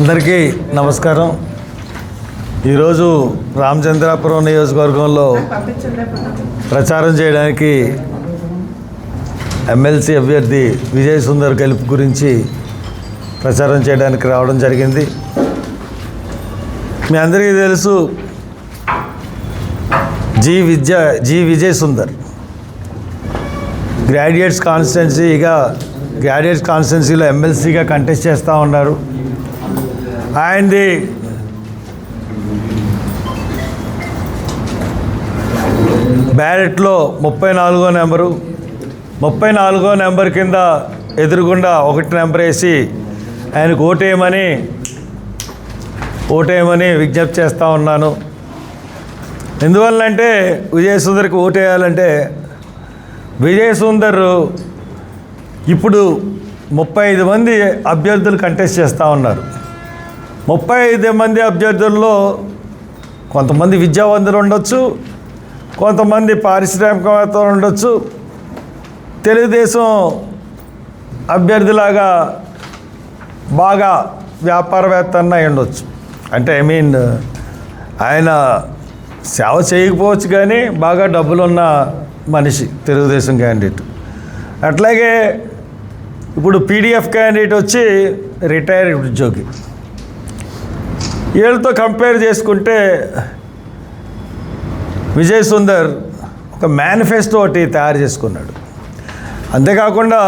అందరికీ నమస్కారం. ఈరోజు రామచంద్రాపురం నియోజకవర్గంలో ప్రచారం చేయడానికి ఎమ్మెల్సీ అభ్యర్థి విజయ్ సుందర్ గెలుపు గురించి ప్రచారం చేయడానికి రావడం జరిగింది. మీ అందరికీ తెలుసు G Vidya G Vijay Sundar. Graduates కాన్స్టిట్యున్సీగా graduates కాన్స్టిట్యున్సీలో ఎమ్మెల్సీగా కంటెస్ట్ చేస్తూ ఉన్నారు. ఆయనది. బ్యారెట్లో ముప్పై నాలుగో నెంబరు ముప్పై నాలుగో నెంబర్ కింద ఎదురుగుండా ఒకటి నెంబర్ వేసి ఆయనకు ఓటేయమని ఓటేయమని విజ్ఞప్తి చేస్తూ ఉన్నాను. ఎందువల్లంటే విజయసుందర్కి ఓటేయాలంటే విజయసుందర్ ఇప్పుడు ముప్పై ఐదు మంది అభ్యర్థులు కంటెస్ట్ చేస్తూ ఉన్నారు. ముప్పై ఐదు మంది అభ్యర్థుల్లో కొంతమంది విద్యావంతులు ఉండొచ్చు కొంతమంది పారిశ్రామికవేత్తలు ఉండొచ్చు. తెలుగుదేశం అభ్యర్థిలాగా బాగా వ్యాపారవేత్త అన్న అయి ఉండొచ్చు. అంటే ఐ మీన్ ఆయన సేవ చేయకపోవచ్చు కానీ బాగా డబ్బులున్న మనిషి తెలుగుదేశం క్యాండిడేట్ అట్లాగే ఇప్పుడు పీడిఎఫ్ క్యాండిడేట్ వచ్చి రిటైర్డ్ ఉద్యోగి. వీళ్ళతో కంపేర్ చేసుకుంటే విజయ్ సుందర్ ఒక మేనిఫెస్టో ఒకటి తయారు చేసుకున్నాడు. అంతేకాకుండా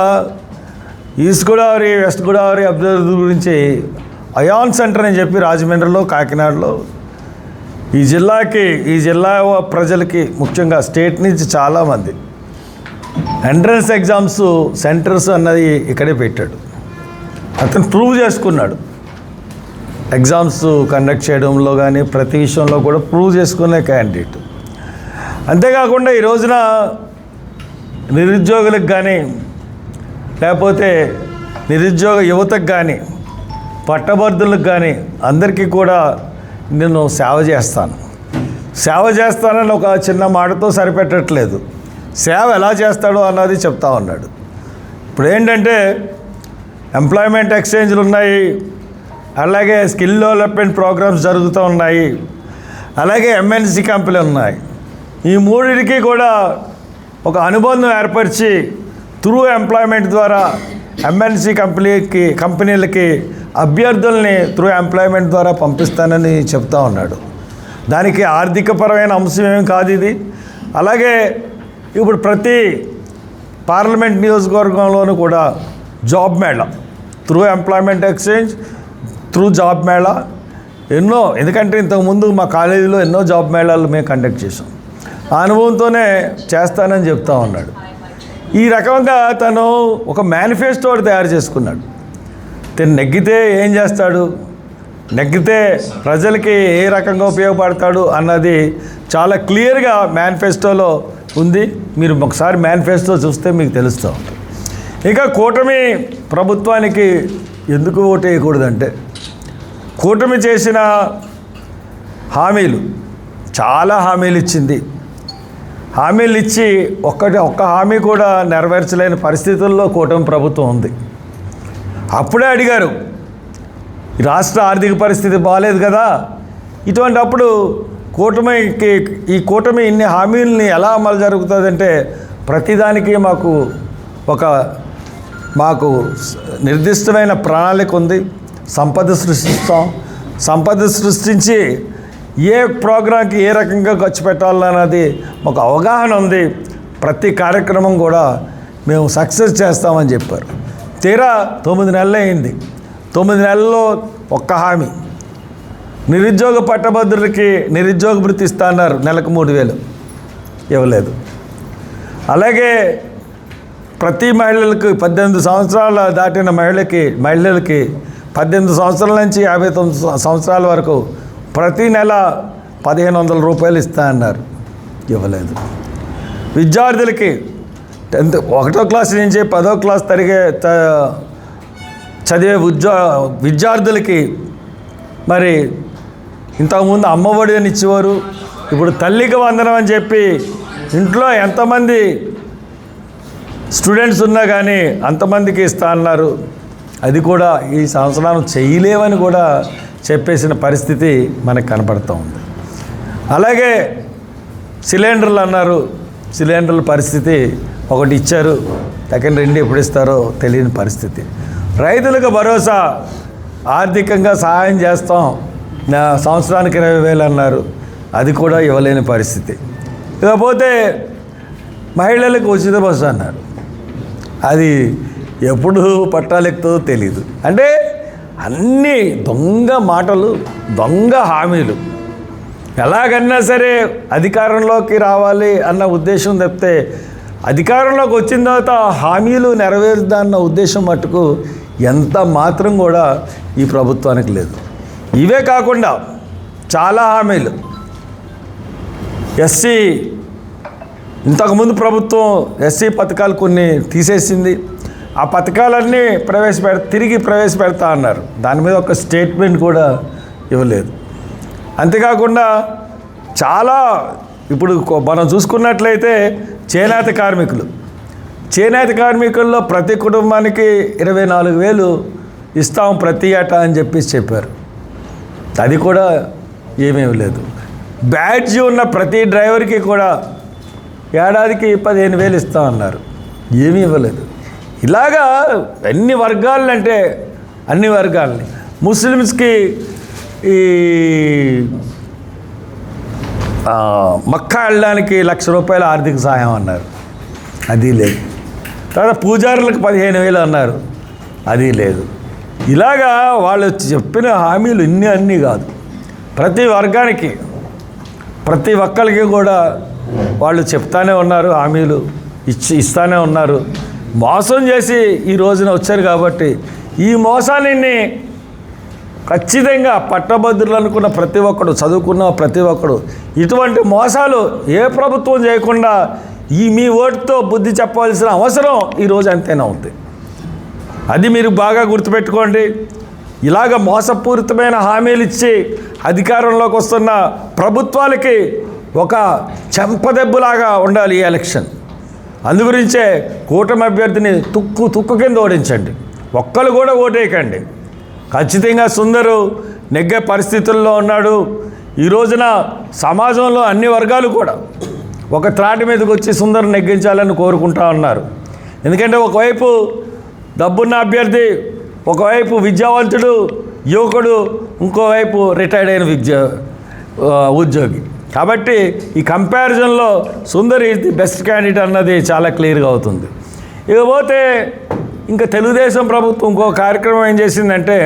ఈస్ట్ గోదావరి వెస్ట్ గోదావరి అభ్యర్థుల గురించి అయాన్ సెంటర్ అని చెప్పి రాజమండ్రిలో కాకినాడలో ఈ జిల్లాకి ఈ జిల్లా ప్రజలకి ముఖ్యంగా స్టేట్ నుంచి చాలామంది ఎంట్రన్స్ ఎగ్జామ్స్ సెంటర్స్ అన్నది ఇక్కడే పెట్టాడు. అతను ప్రూవ్ చేసుకున్నాడు. ఎగ్జామ్స్ కండక్ట్ చేయడంలో కానీ ప్రతి విషయంలో కూడా ప్రూవ్ చేసుకునే క్యాండిడేట్. అంతేకాకుండా ఈ రోజున నిరుద్యోగులకు కానీ లేకపోతే నిరుద్యోగ యువతకు కానీ పట్టభద్రులకు కానీ అందరికీ కూడా నేను సేవ చేస్తాను. సేవ చేస్తానని ఒక చిన్న మాటతో సరిపెట్టట్లేదు. సేవ ఎలా చేస్తాడో అన్నది చెప్తా ఉన్నాడు. ఇప్పుడు ఏంటంటే ఎంప్లాయ్మెంట్ ఎక్స్చేంజ్లు ఉన్నాయి అలాగే స్కిల్ డెవలప్మెంట్ ప్రోగ్రామ్స్ జరుగుతూ ఉన్నాయి. అలాగే ఎంఎన్సి కంపెనీలు ఉన్నాయి. ఈ మూడింటికి కూడా ఒక అనుబంధం ఏర్పరిచి త్రూ ఎంప్లాయ్మెంట్ ద్వారా ఎంఎన్సి కంపెనీకి కంపెనీలకి అభ్యర్థుల్ని త్రూ ఎంప్లాయ్మెంట్ ద్వారా పంపిస్తానని చెప్తా ఉన్నాడు. దానికి ఆర్థికపరమైన అంశం ఏమి కాదు ఇది. అలాగే ఇప్పుడు ప్రతి పార్లమెంట్ నియోజకవర్గంలోనూ కూడా job mela through employment exchange through job mela. ఎన్నో ఎందుకంటే ఇంతకుముందు మా కాలేజీలో ఎన్నో జాబ్ మేళాలు మేము కండక్ట్ చేసాం ఆ అనుభవంతోనే చేస్తానని చెప్తా ఉన్నాడు. ఈ రకంగా తను ఒక మేనిఫెస్టో తయారు చేసుకున్నాడు. తను నెగ్గితే ఏం చేస్తాడు? నెగ్గితే ప్రజలకి ఏ రకంగా ఉపయోగపడతాడు అన్నది చాలా క్లియర్గా మేనిఫెస్టోలో ఉంది. మీరు ఒకసారి మేనిఫెస్టో చూస్తే మీకు తెలుస్తూ ఉంటుంది. ఇంకా కూటమి ప్రభుత్వానికి ఎందుకు ఓటు వేయకూడదంటే కూటమి చేసిన హామీలు చాలా హామీలు ఇచ్చింది. హామీలు ఇచ్చి ఒక్కటి ఒక్క హామీ కూడా నెరవేర్చలేని పరిస్థితుల్లో కూటమి ప్రభుత్వం ఉంది. అప్పుడే అడిగారు ఈ రాష్ట్ర ఆర్థిక పరిస్థితి బాగాలేదు కదా ఇటువంటి అప్పుడు కూటమికి ఈ కూటమి ఇన్ని హామీలని ఎలా అమలు జరుగుతుందంటే ప్రతిదానికి మాకు ఒక మాకు నిర్దిష్టమైన ప్రణాళిక ఉంది. సంపద సృష్టిస్తాం. సంపద సృష్టించి ఏ ప్రోగ్రాంకి ఏ రకంగా ఖర్చు పెట్టాలన్నది ఒక అవగాహన ఉంది. ప్రతి కార్యక్రమం కూడా మేము సక్సెస్ చేస్తామని చెప్పారు. తీరా తొమ్మిది నెలలు అయింది. తొమ్మిది నెలల్లో ఒక్క హామీ. నిరుద్యోగ పట్టభద్రులకి నిరుద్యోగ వృత్తి ఇస్తా అన్నారు. నెలకు మూడు వేలు ఇవ్వలేదు. అలాగే ప్రతి మహిళలకు పద్దెనిమిది సంవత్సరాల దాటిన మహిళకి మహిళలకి పద్దెనిమిది సంవత్సరాల నుంచి యాభై తొమ్మిది సంవత్సరాల వరకు ప్రతి నెల పదిహేను వందల రూపాయలు ఇస్తా అన్నారు. ఇవ్వలేదు. విద్యార్థులకి టెన్త్ ఒకటో క్లాస్ నుంచి పదో క్లాస్ తరిగే త- చదివే ఉద్యో విద్యార్థులకి మరి ఇంతకుముందు అమ్మఒడి అని ఇచ్చేవారు ఇప్పుడు తల్లికి వందనం అని చెప్పి ఇంట్లో ఎంతమంది స్టూడెంట్స్ ఉన్నా కానీ అంతమందికి ఇస్తా అన్నారు. అది కూడా ఈ సంవత్సరం చేయలేవని కూడా చెప్పేసిన పరిస్థితి మనకు కనపడుతూ ఉంది. అలాగే సిలిండర్లు అన్నారు. సిలిండర్ల పరిస్థితి ఒకటి ఇచ్చారు. సెకండ్ రెండు ఎప్పుడు ఇస్తారో తెలియని పరిస్థితి. రైతులకు భరోసా. ఆర్థికంగా సహాయం చేస్తాం. నా సంవత్సరానికి ఇరవై వేలు అన్నారు. అది కూడా ఇవ్వలేని పరిస్థితి. ఇకపోతే మహిళలకు ఉచిత బస్సు అన్నారు. అది ఎప్పుడు పట్టాలెక్కుతుందో తెలియదు అంటే అన్ని దొంగ మాటలు దొంగ హామీలు. ఎలాగన్నా సరే అధికారంలోకి రావాలి అన్న ఉద్దేశం తప్పితే అధికారంలోకి వచ్చిన తర్వాత హామీలు నెరవేరుద్దన్న ఉద్దేశం మట్టుకు ఎంత మాత్రం కూడా ఈ ప్రభుత్వానికి లేదు. ఇవే కాకుండా చాలా హామీలు. ఎస్సీ ఇంతకుముందు ప్రభుత్వం ఎస్సీ పథకాలు కొన్ని తీసేసింది. ఆ పథకాలన్నీ ప్రవేశపెడ తిరిగి ప్రవేశపెడతా అన్నారు. దాని మీద ఒక స్టేట్మెంట్ కూడా ఇవ్వలేదు. అంతేకాకుండా చాలా ఇప్పుడు మనం చూసుకున్నట్లయితే చేనేత కార్మికులు. చేనేత కార్మికుల్లో ప్రతి కుటుంబానికి ఇరవై నాలుగు వేలు ఇస్తాం ప్రతి ఏటా అని చెప్పేసి చెప్పారు. అది కూడా ఏమేమి లేదు బ్యాడ్జ్ ఉన్న ప్రతి డ్రైవర్కి కూడా ఏడాదికి పదిహేను వేలు ఇస్తామన్నారు ఏమీ ఇవ్వలేదు. ఇలాగా ఎన్ని వర్గాలంటే అన్ని వర్గాలని. ముస్లిమ్స్కి ఈ మక్కా వెళ్ళడానికి లక్ష రూపాయల ఆర్థిక సహాయం అన్నారు. అది లేదు. తర్వాత పూజారులకు పదిహేను వేలు అన్నారు. అది లేదు. ఇలాగా వాళ్ళు చెప్పిన హామీలు ఇన్ని అన్నీ కాదు. ప్రతి వర్గానికి ప్రతి ఒక్కరికి కూడా వాళ్ళు చెప్తానే ఉన్నారు హామీలు ఇచ్చి ఇస్తానే ఉన్నారు. మోసం చేసి ఈ రోజున వచ్చారు కాబట్టి ఈ మోసాన్ని ఖచ్చితంగా పట్టభద్రులు అనుకున్న ప్రతి ఒక్కడు చదువుకున్న ప్రతి ఒక్కడు. ఇటువంటి మోసాలు ఏ ప్రభుత్వం చేయకుండా ఈ మీ ఓటుతో బుద్ధి చెప్పవలసిన అవసరం ఈరోజు అంతేనా ఉంది. అది మీరు బాగా గుర్తుపెట్టుకోండి. ఇలాగ మోసపూరితమైన హామీలు ఇచ్చి అధికారంలోకి వస్తున్న ప్రభుత్వాలకి ఒక చెంపదెబ్బలాగా ఉండాలి ఈ ఎలక్షన్. అందుగురించే కూటమి అభ్యర్థిని తుక్కు తుక్కు కింద ఓడించండి. ఒక్కరు కూడా ఓటేయకండి. ఖచ్చితంగా సుందరు నెగ్గే పరిస్థితుల్లో ఉన్నాడు. ఈ రోజున సమాజంలో అన్ని వర్గాలు కూడా ఒక త్రాటి మీదకి వచ్చి సుందరు నెగ్గించాలని కోరుకుంటా ఉన్నారు. ఎందుకంటే ఒకవైపు డబ్బున్న అభ్యర్థి ఒకవైపు విద్యావంతుడు యువకుడు ఇంకోవైపు రిటైర్డ్ అయిన విద్య ఉద్యోగి. కాబట్టి ఈ కంపారిజన్లో Sundar is the best candidate అన్నది చాలా క్లియర్గా అవుతుంది. ఇకపోతే ఇంకా తెలుగుదేశం ప్రభుత్వం ఇంకో కార్యక్రమం ఏం చేసిందంటే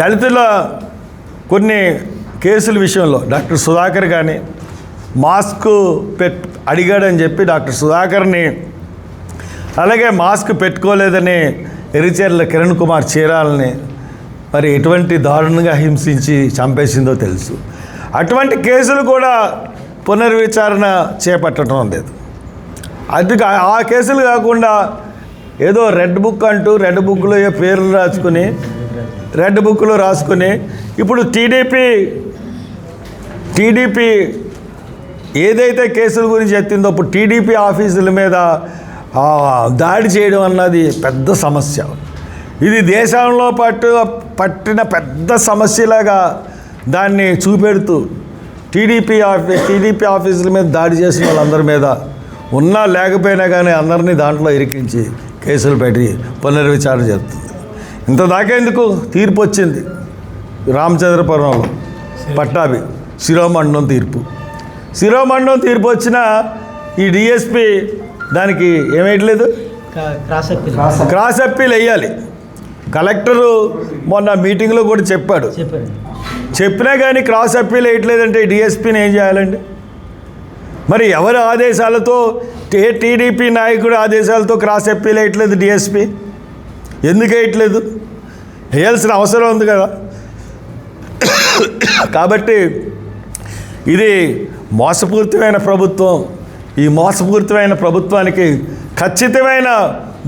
దళితుల కొన్ని కేసుల విషయంలో డాక్టర్ సుధాకర్ కానీ మాస్క్ పెట్ అడిగాడని చెప్పి డాక్టర్ సుధాకర్ని అలాగే మాస్క్ పెట్టుకోలేదని ఎరిచేర్ల కిరణ్ కుమార్ చీరాలని మరి ఎటువంటి దారుణంగా హింసించి చంపేసిందో తెలుసు. అటువంటి కేసులు కూడా పునర్విచారణ చేపట్టడం లేదు. అది ఆ కేసులు కాకుండా ఏదో రెడ్ బుక్ అంటూ రెడ్ బుక్లో ఏ పేర్లు రాసుకుని రెడ్ బుక్లో రాసుకుని ఇప్పుడు టీడీపీ టీడీపీ ఏదైతే కేసుల గురించి ఎత్తిందో ఇప్పుడు టీడీపీ ఆఫీసుల మీద దాడి చేయడం అన్నది పెద్ద సమస్య. ఇది దేశంలో పట్టు పట్టిన పెద్ద సమస్యలాగా దాన్ని చూపెడుతూ టీడీపీ ఆఫీ టీడీపీ ఆఫీసుల మీద దాడి చేసిన వాళ్ళందరి మీద ఉన్నా లేకపోయినా కానీ అందరినీ దాంట్లో ఇరికించి కేసులు పెట్టి పునర్విచారణ చేస్తుంది ఇంత దాకేందుకు తీర్పు వచ్చింది. రామచంద్రపురంలో పట్టాభి శిరోమండలం తీర్పు. శిరోమండలం తీర్పు వచ్చిన ఈ డిఎస్పి దానికి ఏమేయట్లేదు? Cross appeal. వేయాలి. కలెక్టరు మొన్న మీటింగ్లో కూడా చెప్పాడు. చెప్పినా కానీ క్రాస్ అప్పీల్ వేయట్లేదంటే డిఎస్పీని ఏం చేయాలండి? మరి ఎవరి ఆదేశాలతో ఏ టీడీపీ నాయకుడు ఆదేశాలతో క్రాస్ అప్పీల్ వేయట్లేదు డిఎస్పీ ఎందుకు వేయట్లేదు? వేయాల్సిన అవసరం ఉంది కదా. కాబట్టి ఇది మోసపూరితమైన ప్రభుత్వం. ఈ మోసపూరితమైన ప్రభుత్వానికి ఖచ్చితమైన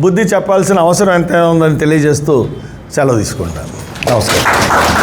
బుద్ధి చెప్పాల్సిన అవసరం ఎంత ఉందని తెలియజేస్తూ సెలవు తీసుకుంటాను. నమస్కారం.